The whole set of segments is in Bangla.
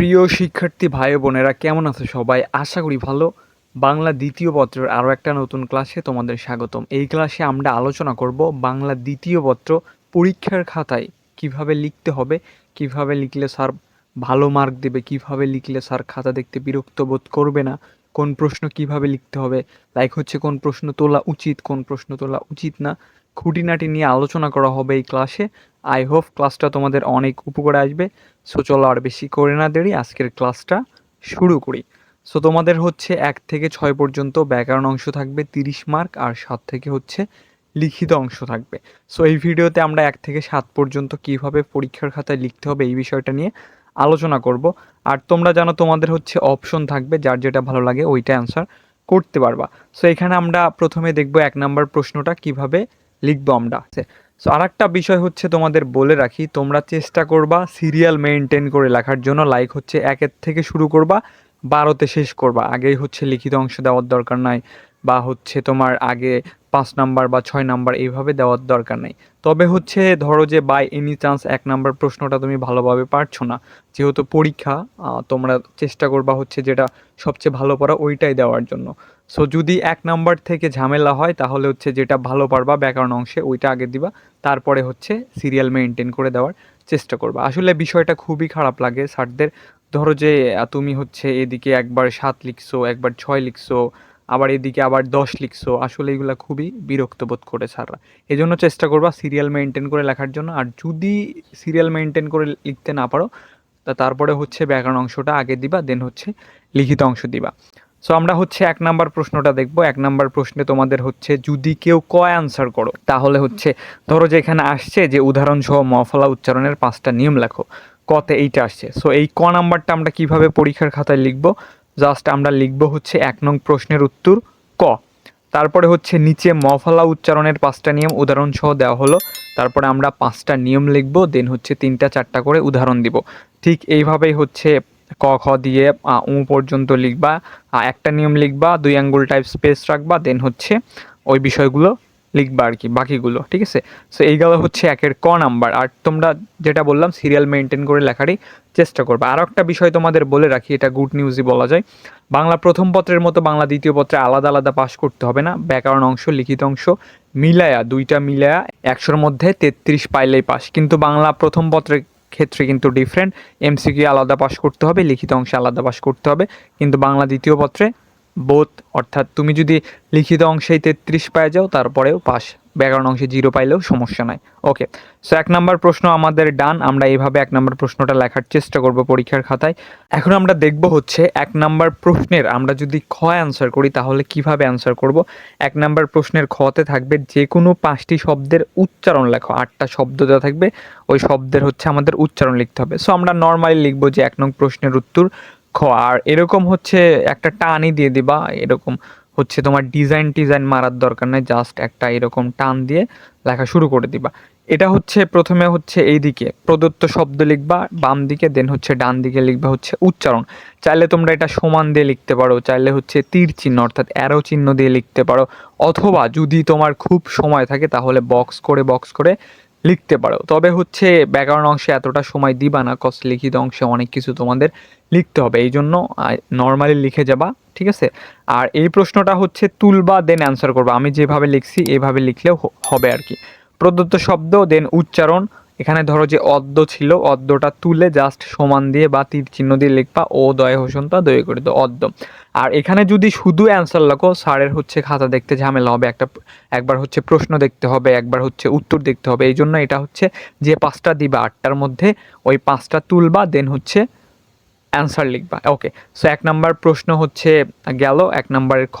প্রিয় শিক্ষার্থী ভাই বোনেরা, কেমন আছো সবাই? আশা করি ভালো। বাংলা দ্বিতীয় পত্রের আরও একটা নতুন ক্লাসে তোমাদের স্বাগতম। এই ক্লাসে আমরা আলোচনা করব বাংলা দ্বিতীয় পত্র পরীক্ষার খাতায় কীভাবে লিখতে হবে, কীভাবে লিখলে স্যার ভালো মার্ক দেবে, কীভাবে লিখলে স্যার খাতা দেখতে বিরক্ত বোধ করবে না, কোন প্রশ্ন কীভাবে লিখতে হবে, লাইক হচ্ছে কোন প্রশ্ন তোলা উচিত, কোন প্রশ্ন তোলা উচিত না, খুঁটিনাটি নিয়ে আলোচনা করা হবে এই ক্লাসে। আই হোপ ক্লাসটা তোমাদের অনেক উপকারে আসবে। সো চলো আর বেশি করে না দেরি, আজকের ক্লাসটা শুরু করি। সো তোমাদের হচ্ছে এক থেকে ছয় পর্যন্ত ব্যাকরণ অংশ থাকবে, তিরিশ মার্ক আর সাত থেকে হচ্ছে লিখিত অংশ থাকবে। সো এই ভিডিওতে আমরা এক থেকে সাত পর্যন্ত কীভাবে পরীক্ষার খাতায় লিখতে হবে এই বিষয়টা নিয়ে আলোচনা করব। আর তোমরা জানো তোমাদের হচ্ছে অপশন থাকবে, যার যেটা ভালো লাগে ওইটা অ্যান্সার করতে পারবা। সো এখানে আমরা প্রথমে দেখব এক নাম্বার প্রশ্নটা কীভাবে লিখব আমরা। সো আর একটা বিষয় হচ্ছে তোমাদের বলে রাখি, তোমরা চেষ্টা করবা সিরিয়াল মেনটেন করে লেখার জন্য লাইক হচ্ছে একের থেকে শুরু করবা, বারোতে শেষ করবা। আগেই হচ্ছে লিখিত অংশ দেওয়ার দরকার নাই, বা হচ্ছে তোমার আগে পাঁচ নাম্বার বা ছয় নাম্বার এইভাবে দেওয়ার দরকার নেই। তবে হচ্ছে ধরো যে বাই এনি চান্স এক নাম্বার প্রশ্নটা তুমি ভালোভাবে পারছ না, যেহেতু পরীক্ষা তোমরা চেষ্টা করবা হচ্ছে যেটা সবচেয়ে ভালো পড়া ওইটাই দেওয়ার জন্য। সো যদি এক নাম্বার থেকে ঝামেলা হয়, তাহলে হচ্ছে যেটা ভালো পারবা ব্যাকরণ অংশে, ওইটা আগে দিবা। তারপরে হচ্ছে সিরিয়াল মেনটেন করে দেওয়ার চেষ্টা করবা। আসলে বিষয়টা খুবই খারাপ লাগে স্যারদের। ধরো যে তুমি হচ্ছে এদিকে একবার সাত লিখছো, একবার ছয় লিখছো, আবার এদিকে আবার দশ লিখছো। আসলে এগুলো খুবই বিরক্ত বোধ করে স্যাররা। এই জন্য চেষ্টা করবা সিরিয়াল মেনটেন করে লেখার জন্য। আর যদি সিরিয়াল মেনটেন করে লিখতে না পারো, তা তারপরে হচ্ছে ব্যাকরণ অংশটা আগে দিবা দেন হচ্ছে লিখিত অংশ দিবা। সো আমরা হচ্ছে এক নাম্বার প্রশ্নটা দেখব। এক নাম্বার প্রশ্নে তোমাদের হচ্ছে, যদি কেউ ক অ্যান্সার করো, তাহলে হচ্ছে, ধরো যে এখানে আসছে যে উদাহরণ সহ মফলা উচ্চারণের পাঁচটা নিয়ম লেখো, কতে এইটা আসছে। সো এই ক নাম্বারটা আমরা কীভাবে পরীক্ষার খাতায় লিখব? জাস্ট আমরা লিখব হচ্ছে এক নং প্রশ্নের উত্তর ক। তারপরে হচ্ছে নিচে মফলা উচ্চারণের পাঁচটা নিয়ম উদাহরণ সহ দেওয়া হলো। তারপরে আমরা পাঁচটা নিয়ম লিখব দেন হচ্ছে তিনটা চারটা করে উদাহরণ দিব। ঠিক এইভাবেই হচ্ছে ক, খ দিয়ে উ পর্যন্ত লিখবা একটা নিয়ম লিখবা, দুই আঙ্গুল টাইপ স্পেস রাখবা দেন হচ্ছে ওই বিষয়গুলো লিখবা আর কি বাকিগুলো, ঠিক আছে? সো এই গেল হচ্ছে একের ক নাম্বার, আর তোমরা যেটা বললাম সিরিয়াল মেনটেন করে লেখারই চেষ্টা করবে। আর একটা বিষয় তোমাদের বলে রাখি, এটা গুড নিউজই বলা যায়। বাংলা প্রথম পত্রের মতো বাংলা দ্বিতীয় পত্রে আলাদা আলাদা পাস করতে হবে না। ব্যাকরণ অংশ, লিখিত অংশ মিলায়া, দুইটা মিলায়া, একশোর মধ্যে তেত্রিশ পাইলেই পাস কিন্তু বাংলা প্রথম পত্রের ক্ষেত্রে কিন্তু ডিফারেন্ট এমসিকিউ আলাদা পাস করতে হবে, লিখিত অংশে আলাদা পাস করতে হবে। কিন্তু বাংলা দ্বিতীয় পত্রে বোধ অর্থাৎ তুমি যদি লিখিত অংশেই তেত্রিশ পায়ে যাও, তারপরেও পাস ব্যাকরণ অংশে জিরো পাইলেও সমস্যা নাই। ওকে সো এক নম্বর প্রশ্ন আমাদের ডান, আমরা এইভাবে এক নম্বর প্রশ্নটা লেখার চেষ্টা করব পরীক্ষার খাতায়। এখন আমরা দেখব হচ্ছে এক নম্বর প্রশ্নের, আমরা যদি খ অ্যান্সার করি তাহলে কীভাবে অ্যান্সার করব? এক নম্বর প্রশ্নের খতে থাকবে যে কোনো পাঁচটি শব্দের উচ্চারণ লেখো, আটটা শব্দ দেওয়া থাকবে, ওই শব্দের হচ্ছে আমাদের উচ্চারণ লিখতে হবে। সো আমরা নর্মালি লিখব যে এক নং প্রশ্নের উত্তর খ, আর এরকম হচ্ছে একটা টানই দিয়ে দিবা, এরকম হচ্ছে তোমার ডিজাইন টিজাইন মারার দরকার নেই জাস্ট একটা এরকম টান দিয়ে লেখা শুরু করে দিবা। এটা হচ্ছে প্রথমে হচ্ছে এই দিকে প্রদত্ত শব্দ লিখবা, বাম দিকে দেন হচ্ছে ডান দিকে লিখবা হচ্ছে উচ্চারণ। চাইলে তোমরা এটা সমান দিয়ে লিখতে পারো, চাইলে হচ্ছে তীর চিহ্ন অর্থাৎ অ্যারো চিহ্ন দিয়ে লিখতে পারো। অথবা যদি তোমার খুব সময় থাকে, তাহলে বক্স করে বক্স করে লিখতে পারো। তবে হচ্ছে ব্যাকরণ অংশে এতটা সময় দিবা না কস লিখিত অংশে অনেক কিছু তোমাদের লিখতে হবে। এই জন্য নর্মালি লিখে যাবা, ঠিক আছে? আর এই প্রশ্নটা হচ্ছে তুলবা দেন অ্যান্সার করবা। আমি যেভাবে লিখছি, এভাবে লিখলেও হবে আর কি। প্রদত্ত শব্দ দেন উচ্চারণ এখানে ধরো যে অদ্য ছিল অদ্যটা তুলে জাস্ট সমান দিয়ে বা তীর চিহ্ন দিয়ে লিখবা, ও, দয় হোসনটা দয় করে দাও অদ্য আর এখানে যদি শুধু অ্যান্সার লেখো স্যারের হচ্ছে খাতা দেখতে ঝামেলা হবে, একটা একবার হচ্ছে প্রশ্ন দেখতে হবে, একবার হচ্ছে উত্তর দেখতে হবে, এই জন্য এটা হচ্ছে যে পাঁচটা দিবা, আটটার মধ্যে ওই পাঁচটা তুলবা দেন হচ্ছে অ্যান্সার লিখবা। ওকে সো এক নাম্বার প্রশ্ন হচ্ছে গেল, এক নাম্বারের খ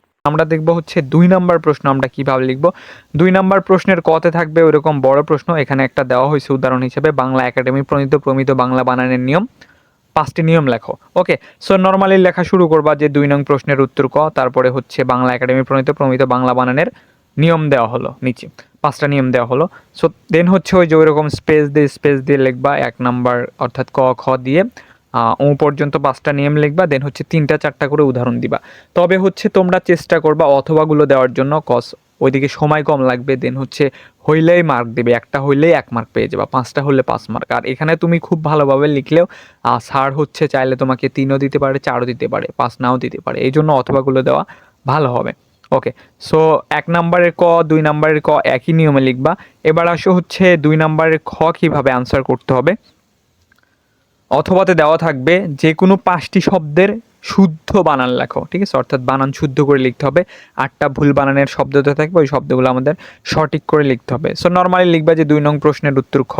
আমরা দেখব হচ্ছে দুই নাম্বার প্রশ্ন, আমরা কীভাবে লিখব? দুই নাম্বার প্রশ্নের কতে থাকবে ওইরকম বড় প্রশ্ন, এখানে একটা দেওয়া হয়েছে উদাহরণ হিসেবে, বাংলা একাডেমি প্রণীত প্রমিত বাংলা বানানের নিয়ম। পাঁচটি নিয়ম লেখো, ওকে? সো নর্মালি লেখা শুরু করবা যে দুই নং প্রশ্নের উত্তর ক, তারপরে হচ্ছে বাংলা একাডেমি প্রণীত প্রমিত বাংলা বানানের নিয়ম দেওয়া হলো নিচে, পাঁচটা নিয়ম দেওয়া হলো। সো দেন হচ্ছে ওই যে ওইরকম স্পেস দিয়ে স্পেস দিয়ে লিখবা, এক নাম্বার অর্থাৎ ক, খ দিয়ে। ও পর্যন্ত পাঁচটা নিয়ম লিখবা দেন হচ্ছে তিনটা, চারটা করে উদাহরণ দিবা। তবে হচ্ছে তোমরা চেষ্টা করবা অথবাগুলো দেওয়ার জন্য কস ওইদিকে সময় কম লাগবে দেন হচ্ছে হইলেই মার্ক দেবে, একটা হইলেই এক মার্ক পেয়ে যাবা, পাঁচটা হলে পাঁচ মার্ক আর এখানে তুমি খুব ভালোভাবে লিখলেও স্যার হচ্ছে চাইলে তোমাকে তিনও দিতে পারে, চারও দিতে পারে, পাঁচ নাও দিতে পারে, এই জন্য অথবাগুলো দেওয়া ভালো হবে। ওকে সো এক নাম্বারের ক, দুই নাম্বারের ক একই নিয়মে লিখবা। এবার আসো হচ্ছে দুই নাম্বারের খ কীভাবে আনসার করতে হবে। অথবাতে দেওয়া থাকবে যে কোনো পাঁচটি শব্দের শুদ্ধ বানান লেখো, ঠিক আছে? অর্থাৎ বানান শুদ্ধ করে লিখতে হবে, আটটা ভুল বানানের শব্দ তো থাকবে, ওই শব্দগুলো আমাদের সঠিক করে লিখতে হবে। সো নর্মালি লিখবা যে দুই নং প্রশ্নের উত্তর খ,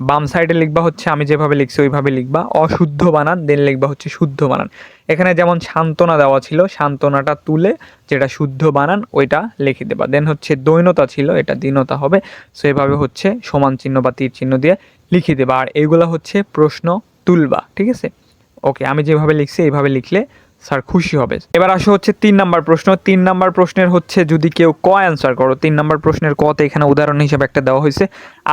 বাম সাইডে লিখবা হচ্ছে আমি যেভাবে লিখছি ওইভাবে লিখবা, অশুদ্ধ বানান দেন লিখবা হচ্ছে শুদ্ধ বানান। এখানে যেমন সান্ত্বনা দেওয়া ছিল, সান্ত্বনাটা তুলে যেটা শুদ্ধ বানান, ওইটা লিখে দেবা। দেন হচ্ছে দৈনতা ছিল, এটা দীনতা হবে। সো এভাবে হচ্ছে সমান চিহ্ন বা তীর চিহ্ন দিয়ে লিখে দেবা। আর এগুলো হচ্ছে প্রশ্ন তুলবা, ঠিক আছে? ওকে, আমি যেভাবে লিখছি, এইভাবে লিখলে স্যার খুশি হবে। এবার আসো হচ্ছে তিন নাম্বার প্রশ্ন। তিন নাম্বার প্রশ্নের হচ্ছে যদি কেউ ক অ্যান্সার করো, তিন নাম্বার প্রশ্নের কতে এখানে উদাহরণ হিসেবে একটা দেওয়া হয়েছে।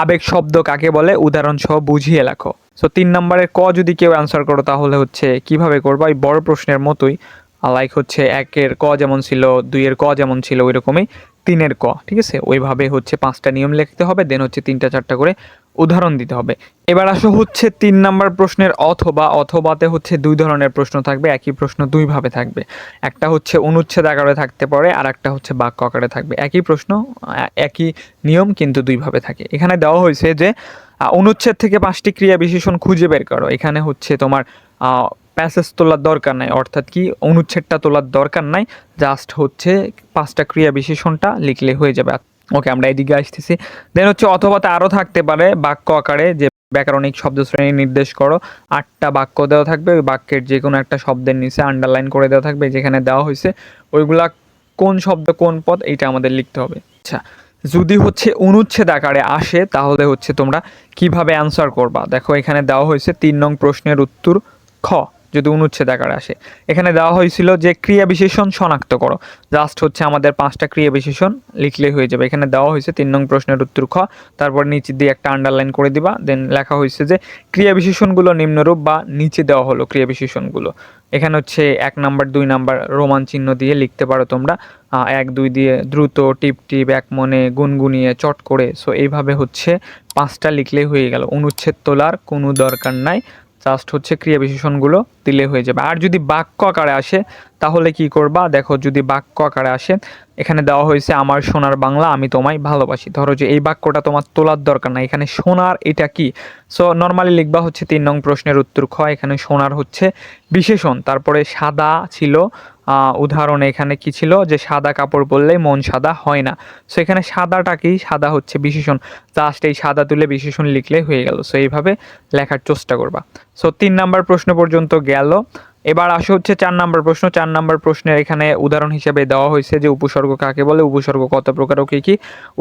আবেগ শব্দ কাকে বলে? উদাহরণ সহ বুঝিয়ে লেখো। সো তিন নাম্বারের ক যদি কেউ অ্যান্সার করো, তাহলে হচ্ছে কীভাবে করবা? এই বড় প্রশ্নের মতোই লাইক হচ্ছে একের ক যেমন ছিল, দুইয়ের ক যেমন ছিল ওই রকমই তিনের ক, ঠিক আছে? ওইভাবে হচ্ছে পাঁচটা নিয়ম লিখতে হবে, দেন হচ্ছে তিনটা চারটা করে উদাহরণ দিতে হবে। এবার আসো হচ্ছে তিন নাম্বার প্রশ্নের অথবা, অথবাতে হচ্ছে দুই ধরনের প্রশ্ন থাকবে, একই প্রশ্ন দুইভাবে থাকবে। একটা হচ্ছে অনুচ্ছেদ আকারে থাকতে পারে আর একটা হচ্ছে বাক্য আকারে থাকবে। একই প্রশ্ন একই নিয়ম কিন্তু দুইভাবে থাকে। এখানে দেওয়া হয়েছে যে অনুচ্ছেদ থেকে পাঁচটি ক্রিয়া বিশেষণ খুঁজে বের করো। এখানে হচ্ছে তোমার প্যাসেজ তোলার দরকার নাই, অর্থাৎ কি অনুচ্ছেদটা তোলার দরকার নাই, জাস্ট হচ্ছে পাঁচটা ক্রিয়া বিশেষণটা লিখলে হয়ে যাবে। ওকে আমরা এদিকে আসতেছি। দেন হচ্ছে অথবা তা আরও থাকতে পারে বাক্য আকারে যে ব্যাকরণিক শব্দ শ্রেণি নির্দেশ করো। আটটা বাক্য দেওয়া থাকবে, ওই বাক্যের যে কোনো একটা শব্দের নিচে আন্ডারলাইন করে দেওয়া থাকবে, যেখানে দেওয়া হয়েছে ওইগুলা কোন শব্দ, কোন পদ, এইটা আমাদের লিখতে হবে। আচ্ছা যদি হচ্ছে অনুচ্ছেদ আকারে আসে, তাহলে হচ্ছে তোমরা কীভাবে অ্যান্সার করবা? দেখো, এখানে দেওয়া হয়েছে তিন নং প্রশ্নের উত্তর খ। যদি অনুচ্ছেদ আকারে আসে। এখানে দেওয়া হয়েছিল যে ক্রিয়া বিশেষণ শনাক্ত করো। জাস্ট হচ্ছে আমাদের পাঁচটা ক্রিয়া বিশেষণ লিখলেই হয়ে যাবে। এখানে দেওয়া হয়েছে তিন নং প্রশ্নের উত্তর খ, তারপর নিচে দিয়ে একটা আন্ডারলাইন করে দিবা। দেন লেখা হয়েছে যে ক্রিয়া বিশেষণগুলো নিম্নরূপ বা নিচে দেওয়া হলো ক্রিয়া বিশেষণগুলো। এখানে হচ্ছে এক নাম্বার, দুই নাম্বার রোমান চিহ্ন দিয়ে লিখতে পারো তোমরা। এক, দুই দিয়ে দ্রুত, টিপ টিপ, এক মনে, গুনগুনিয়ে, চট করে। সো এইভাবে হচ্ছে পাঁচটা লিখলেই হয়ে গেল। অনুচ্ছেদ তোলার কোনো দরকার নাই। জাস্ট হচ্ছে ক্রিয়া বিশেষণগুলো দিলে হয়ে যাবে। আর যদি বাক্য আকারে আসে, তাহলে কি করবা? দেখো, যদি বাক্য আকারে আসে, এখানে দেওয়া হয়েছে, আমার সোনার বাংলা, আমি তোমায় ভালোবাসি। ধরো যে এই বাক্যটা তোমার তোলার দরকার না এখানে সোনার এটা কি? সো নর্মালি লিখবা হচ্ছে তিন নং প্রশ্নের উত্তর খ, এখানে সোনার হচ্ছে বিশেষণ। তারপরে সাদা ছিল উদাহরণ এখানে কি ছিল? যে সাদা কাপড় পরলে মন সাদা হয় না। সো এখানে সাদাটা কি? সাদা হচ্ছে বিশেষণ। জাস্ট এই সাদা তুলে বিশেষণ লিখলে হয়ে গেল। সো এইভাবে লেখার চেষ্টা করবা। সো তিন নাম্বার প্রশ্ন পর্যন্ত গেল। এবার আসে হচ্ছে চার নাম্বার প্রশ্ন। চার নাম্বার প্রশ্নের এখানে উদাহরণ হিসেবে দেওয়া হয়েছে যে উপসর্গ কাকে বলে, উপসর্গ কত প্রকার ও কি কি।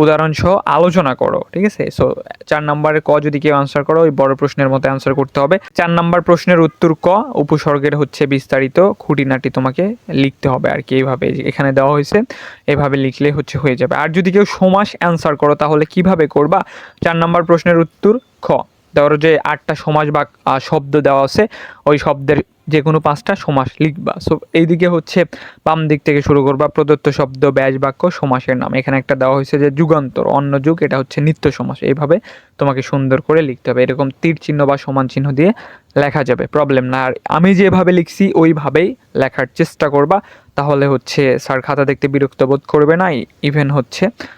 উদাহরণ সহ আলোচনা করো, ঠিক আছে? সো চার নাম্বারের ক যদি কেউ আনসার করো, ওই বড় প্রশ্নের মতো অ্যান্সার করতে হবে। চার নাম্বার প্রশ্নের উত্তর ক, উপসর্গের হচ্ছে বিস্তারিত খুঁটিনাটি তোমাকে লিখতে হবে আর কি, এইভাবে এখানে দেওয়া হয়েছে। এভাবে লিখলে হচ্ছে হয়ে যাবে। আর যদি কেউ সমাস অ্যান্সার করো, তাহলে কীভাবে করবা? চার নাম্বার প্রশ্নের উত্তর খ। ধরো যে আটটা সমাস বা শব্দ দেওয়া আছে, ওই শব্দের যে কোনো পাঁচটা সমাস লিখবা। সো এইদিকে হচ্ছে বাম দিক থেকে শুরু করবা প্রদত্ত শব্দ, ব্যাস, বাক্য, সমাসের নাম। এখানে একটা দেওয়া হয়েছে যে যুগান্তর, অন্য যুগ, এটা হচ্ছে নিত্য সমাস। এইভাবে তোমাকে সুন্দর করে লিখতে হবে। এরকম তীর চিহ্ন বা সমান চিহ্ন দিয়ে লেখা যাবে প্রবলেম না। আর আমি যেভাবে লিখছি, ওইভাবেই লেখার চেষ্টা করবা। তাহলে হচ্ছে স্যার খাতা দেখতে বিরক্ত বোধ করবে না। ইভেন হচ্ছে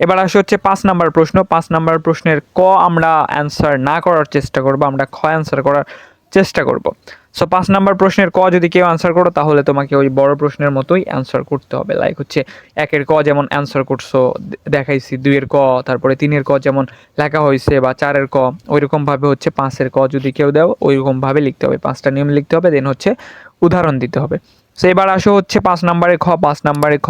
এবার আসে হচ্ছে পাঁচ নাম্বার প্রশ্ন। পাঁচ নাম্বার প্রশ্নের ক আমরা অ্যান্সার না করার চেষ্টা করব, আমরা খ অ্যান্সার করার চেষ্টা করব। সো পাঁচ নাম্বার প্রশ্নের ক যদি কেউ অ্যান্সার করো, তাহলে তোমাকে ওই বড় প্রশ্নের মতোই অ্যান্সার করতে হবে। লাইক হচ্ছে একের ক যেমন অ্যান্সার করছ, দেখাইছি। দুইয়ের ক, তারপরে তিনের ক যেমন লেখা হয়েছে বা চারের ক, ওইরকমভাবে হচ্ছে পাঁচের ক যদি কেউ দাও, ওইরকমভাবে লিখতে হবে। পাঁচটা নিয়ম লিখতে হবে দেন হচ্ছে উদাহরণ দিতে হবে। সো এবার আসো হচ্ছে পাঁচ নাম্বারে খ, পাঁচ নাম্বারে খ।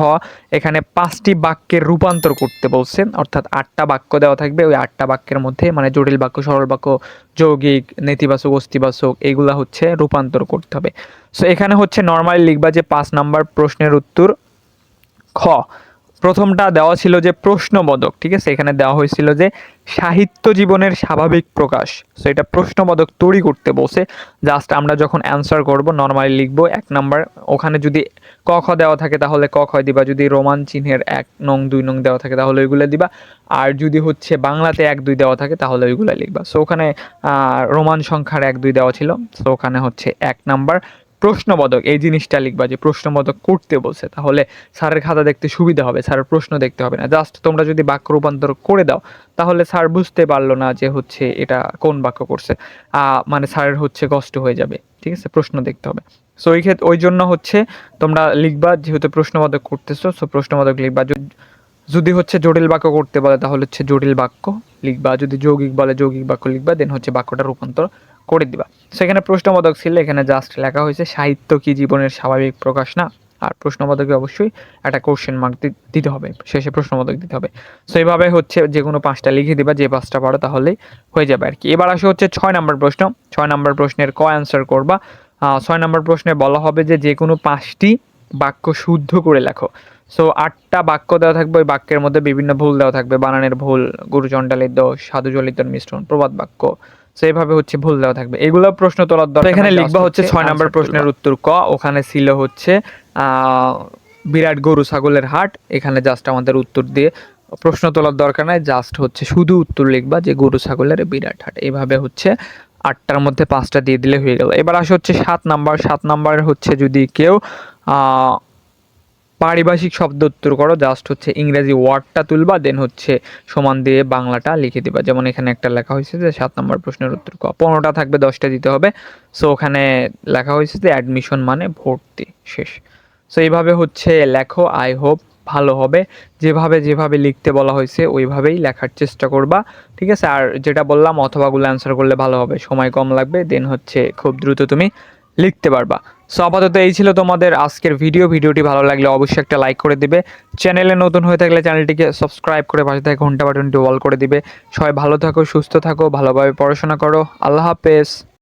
এখানে পাঁচটি বাক্যের রূপান্তর করতে বলছে। অর্থাৎ আটটা বাক্য দেওয়া থাকবে। ওই আটটা বাক্যের মধ্যে মানে জটিল বাক্য, সরল বাক্য, যৌগিক, নেতিবাচক, অস্তিবাচক এইগুলা হচ্ছে রূপান্তর করতে হবে। সো এখানে হচ্ছে নর্মালি লিখবা যে পাঁচ নাম্বার প্রশ্নের উত্তর খ। প্রথমটা দেওয়া ছিল যে প্রশ্নবোধক, ঠিক আছে? এখানে দেওয়া হয়েছিল যে সাহিত্য জীবনের স্বাভাবিক প্রকাশ। সো এটা প্রশ্নবোধক তৈরি করতে বসে জাস্ট আমরা যখন অ্যান্সার করব নর্মালি লিখব এক নাম্বার ওখানে যদি ক, খ দেওয়া থাকে, তাহলে ক, খ দিবা। যদি রোমান চিহ্নের এক নং, দুই নং দেওয়া থাকে, তাহলে ওইগুলো দিবা। আর যদি হচ্ছে বাংলাতে এক, দুই দেওয়া থাকে, তাহলে ওইগুলো লিখবা। সো ওখানে রোমান সংখ্যার এক, দুই দেওয়া ছিল। সো ওখানে হচ্ছে এক নাম্বার প্রশ্নবোধক, এই জিনিসটা লিখবা যে প্রশ্নবোধক করতে বলছে, তাহলে স্যারের খাতা দেখতে সুবিধা হবে, স্যারের প্রশ্ন দেখতে হবে না। জাস্ট তোমরা যদি বাক্য রূপান্তর করে দাও, তাহলে স্যার বুঝতে পারল না যে হচ্ছে এটা কোন বাক্য করছে। মানে স্যারের হচ্ছে কষ্ট হয়ে যাবে, ঠিক আছে? প্রশ্ন দেখতে হবে। সো ওই ক্ষেত্রে ওই জন্য হচ্ছে তোমরা লিখবা, যেহেতু প্রশ্নবোধক করতেছো সো প্রশ্নবোধক লিখবা। যদি হচ্ছে জটিল বাক্য করতে বলে, তাহলে হচ্ছে জটিল বাক্য লিখবা। যদি যৌগিক বলে, যৌগিক বাক্য লিখবা দেন হচ্ছে বাক্যটা রূপান্তর করে দিবা। সেখানে প্রশ্নবোধক ছিল, এখানে জাস্ট লেখা হয়েছে, সাহিত্য কি জীবনের স্বাভাবিক প্রকাশ না? আর প্রশ্নবোধকে অবশ্যই একটা কোশ্চেন মার্ক দিতে হবে, শেষে প্রশ্নবোধক দিতে হবে। সো এইভাবে হচ্ছে যে কোনো পাঁচটা লিখে দিবা, যে পাঁচটা পারো তাহলেই হয়ে যাবে আর কি। এবার আসে হচ্ছে ছয় নম্বর প্রশ্ন। ছয় নম্বর প্রশ্নের ক অ্যান্সার করবা। ছয় নম্বর প্রশ্নে বলা হবে যে যে কোনো পাঁচটি বাক্য শুদ্ধ করে লেখো। সো আটটা বাক্য দেওয়া থাকবে ওই বাক্যের মধ্যে বিভিন্ন ভুল দেওয়া থাকবে। বানানের ভুল গুরুচণ্ডালের দোষ সাধুজলিতর মিশ্রণ প্রবাদ বাক্য। সো এইভাবে হচ্ছে ভুল দেওয়া থাকবে। এগুলো প্রশ্ন তোলার দরকার এখানে লিখবা হচ্ছে ছয় নম্বর প্রশ্নের উত্তর ক। ওখানে ছিল হচ্ছে আহ, বিরাট গরু ছাগলের হাট। এখানে জাস্ট আমাদের উত্তর দিয়ে প্রশ্ন তোলার দরকার নাই। জাস্ট হচ্ছে শুধু উত্তর লিখবা যে গরু ছাগলের বিরাট হাট। এইভাবে হচ্ছে আটটার মধ্যে পাঁচটা দিয়ে দিলে হয়ে গেল। এবার আসে হচ্ছে সাত নাম্বার। সাত নাম্বার হচ্ছে যদি কেউ আহ, পারিভাষিক শব্দ উত্তর করো জাস্ট হচ্ছে ইংরেজি ওয়ার্ডটা তুলবা দেন হচ্ছে সমান দিয়ে বাংলাটা লিখে দিবা। যেমন এখানে একটা লেখা হয়েছে যে সাত নম্বর প্রশ্নের উত্তর ক। পনেরোটা থাকবে, দশটা দিতে হবে। সো ওখানে লেখা হয়েছে যে অ্যাডমিশন মানে ভর্তি, শেষ। সো এইভাবে হচ্ছে লেখো আই হোপ ভালো হবে। যেভাবে যেভাবে লিখতে বলা হয়েছে, ওইভাবেই লেখার চেষ্টা করবা। ঠিক আছে? আর যেটা বললাম অথবাগুলো অ্যান্সার করলে ভালো হবে। সময় কম লাগবে দেন হচ্ছে খুব দ্রুত তুমি লিখতে পারবা। সো আপাতত এই ছিল তোমাদের আজকের ভিডিও ভিডিওটি ভালো লাগলে অবশ্যই একটা লাইক করে দিবে। চ্যানেলে নতুন হয়ে থাকলে চ্যানেলটিকে সাবস্ক্রাইব করে পাশে থেকে ঘণ্টা বাটনটি অল করে দিবে। সবাই ভালো থাকো, সুস্থ থাকো, ভালোভাবে পড়াশোনা করো। আল্লাহ হাফেজ।